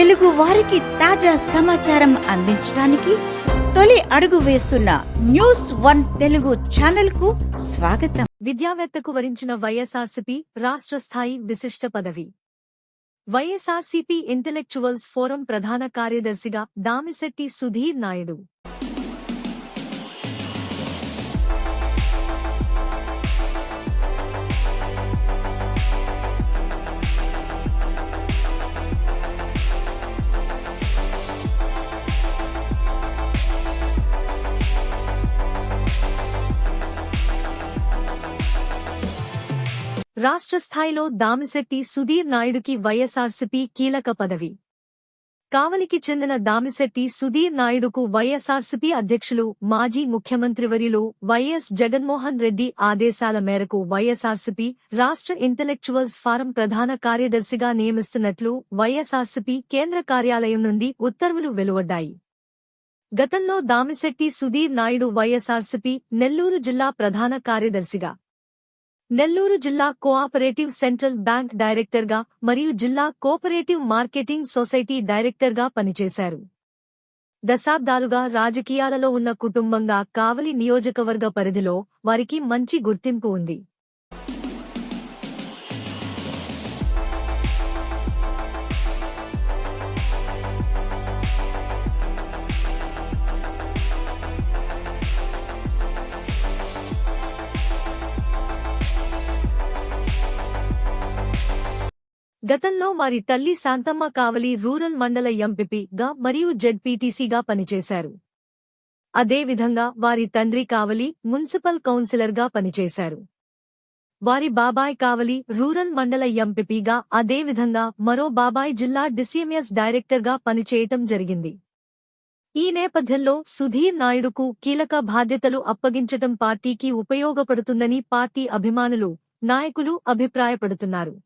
తెలుగు వారికి తాజా సమాచారం అందించడానికి తొలి అడుగు వేస్తున్న న్యూస్ వన్ తెలుగు ఛానల్కు స్వాగతం. విద్యావేత్తకు వరించిన వైఎస్ఆర్సీపీ రాష్ట్ర స్థాయి విశిష్ట పదవి. వైఎస్ఆర్సీపీ ఇంటెలెక్చువల్స్ ఫోరం ప్రధాన కార్యదర్శిగా దామిశెట్టి సుధీర్ నాయుడు. రాష్ట్ర స్థాయిలో దామిశెట్టి సుధీర్ నాయుడుకి వైఎస్ఆర్సీపీ కీలక పదవి. కావలికి చెందిన దామిశెట్టి సుధీర్ నాయుడుకు వైఎస్ఆర్సీపీ అధ్యక్షులు మాజీ ముఖ్యమంత్రివర్యులు వైఎస్ జగన్మోహన్ రెడ్డి ఆదేశాల మేరకు వైఎస్ఆర్సీపీ రాష్ట్ర ఇంటెలెక్చువల్స్ ఫారం ప్రధాన కార్యదర్శిగా నియమిస్తున్నట్లు వైఎస్ఆర్సీపీ కేంద్ర కార్యాలయం నుండి ఉత్తర్వులు వెలువడ్డాయి. గతంలో దామిశెట్టి సుధీర్ నాయుడు వైఎస్ఆర్సీపీ నెల్లూరు జిల్లా ప్రధాన కార్యదర్శిగా నెల్లూరు జిల్లా కోఆపరేటివ్ సెంట్రల్ బ్యాంక్ డైరెక్టర్గా మరియు జిల్లా కోఆపరేటివ్ మార్కెటింగ్ సొసైటీ డైరెక్టర్గా పనిచేశారు. దశాబ్దాలుగా రాజకీయాలలో ఉన్న కుటుంబంగా కావలి నియోజకవర్గ పరిధిలో వారికి మంచి గుర్తింపు ఉంది. గతంలో వారి తల్లి శాంతమ్మ కావలి రూరల్ మండల ఎంపీపీగా మరియు జెడ్పీటీసీగా పనిచేశారు. అదేవిధంగా వారి తండ్రి కావలి మున్సిపల్ కౌన్సిలర్గా పనిచేశారు. వారి బాబాయ్ కావలి రూరల్ మండల ఎంపీపీగా అదేవిధంగా మరో బాబాయ్ జిల్లా డిసిఎంఎస్ డైరెక్టర్గా పనిచేయటం జరిగింది. ఈ నేపథ్యంలో సుధీర్ నాయుడుకు కీలక బాధ్యతలు అప్పగించటం పార్టీకి ఉపయోగపడుతుందని పార్టీ అభిమానులు నాయకులు అభిప్రాయపడుతున్నారు.